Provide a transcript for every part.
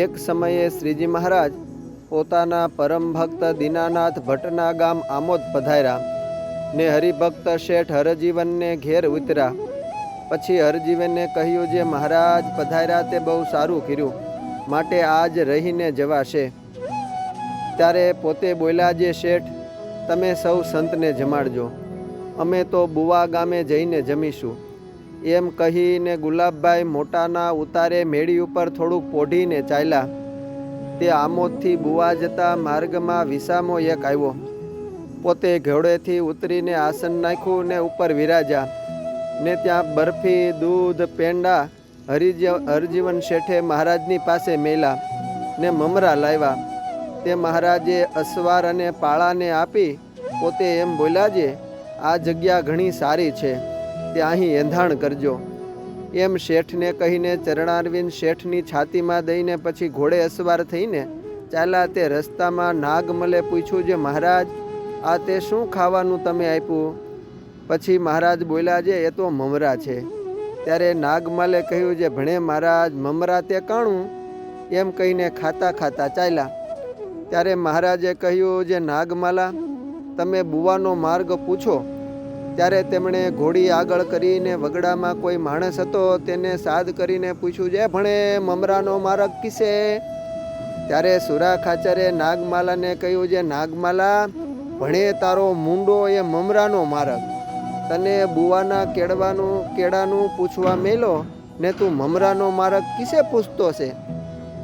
એક સમયે શ્રીજી મહારાજ પોતાના પરમ ભક્ત દીનાનાથ ભટ્ટના ગામ આમોદ પધાર્યા ને હરિભક્ત શેઠ હરજીવનને ઘેર ઉતર્યા. પછી હરજીવને કહ્યું જે મહારાજ પધાર્યા તે બહુ સારું કર્યું, માટે આજ રહીને જવાશે. ત્યારે પોતે બોલ્યા જે શેઠ, તમે સૌ સંતને જમાડજો. અમે તો બુવા ગામે જઈને જમીશું. એમ કહીને ગુલાબભાઈ મોટાના ઉતારે મેળી ઉપર થોડુંક પોઢીને ચાલ્યા. તે આમોદથી બુવા જતા માર્ગમાં વિસામો એક આવ્યો. પોતે ઘોડેથી ઉતરીને આસન નાખ્યું ને ઉપર વિરાજ્યા. ને ત્યાં બરફી, દૂધ, પેંડા, હરિજ, હરજીવન શેઠે મહારાજની પાસે મેલા ને મમરા લાવ્યા. તે મહારાજે અસવાર અને પાળાને આપી પોતે એમ બોલ્યા જે આ જગ્યા ઘણી સારી છે. તે અહીં એંધાણ કરજો. એમ શેઠને કહીને ચરણારવિંદ શેઠની છાતીમાં દઈને પછી ઘોડે અસવાર થઈને ચાલ્યા તે રસ્તામાં નાગમલે પૂછ્યું જે મહારાજ, આ તે શું ખાવાનું તમે આપ્યું? પછી મહારાજ બોલ્યા, જે એ તો મમરા છે. ત્યારે નાગમાલે કહ્યું, જે ભણે મહારાજ, મમરા તે કાણું? એમ કહીને ખાતા ખાતા ચાલ્યા. ત્યારે મહારાજે કહ્યું, જે નાગમાલા, તમે બુવાનો માર્ગ પૂછો ત્યારે તેમણે ઘોડી આગળ કરીને વગડામાં કોઈ માણસ હતો તેને સાદ કરીને પૂછ્યું, જે ભણે મમરાનો મારક કિસે? ત્યારે સુરા ખાચરે નાગમાલાને કહ્યું, જે નાગમાલા, ભણે તારો મુંડો એ મમરાનો મારક તને બુવાના કેળવાનું, કેળાનું પૂછવા મેલો, ને તું મમરાનો મારક કિસે પૂછતો છે?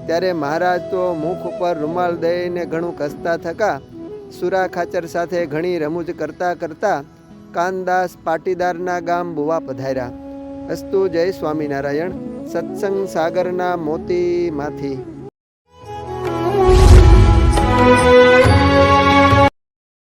ત્યારે મહારાજ તો મુખ ઉપર રૂમાલ દઈને ઘણું કસતા થકા. સુરા ખાચર સાથે ઘણી રમૂજ કરતા કરતા કાનદાસ પાટીદારના ગામ બુવા પધાર્યા. અસ્તુ જય સ્વામિનારાયણ. સત્સંગ સાગરના મોતીમાંથી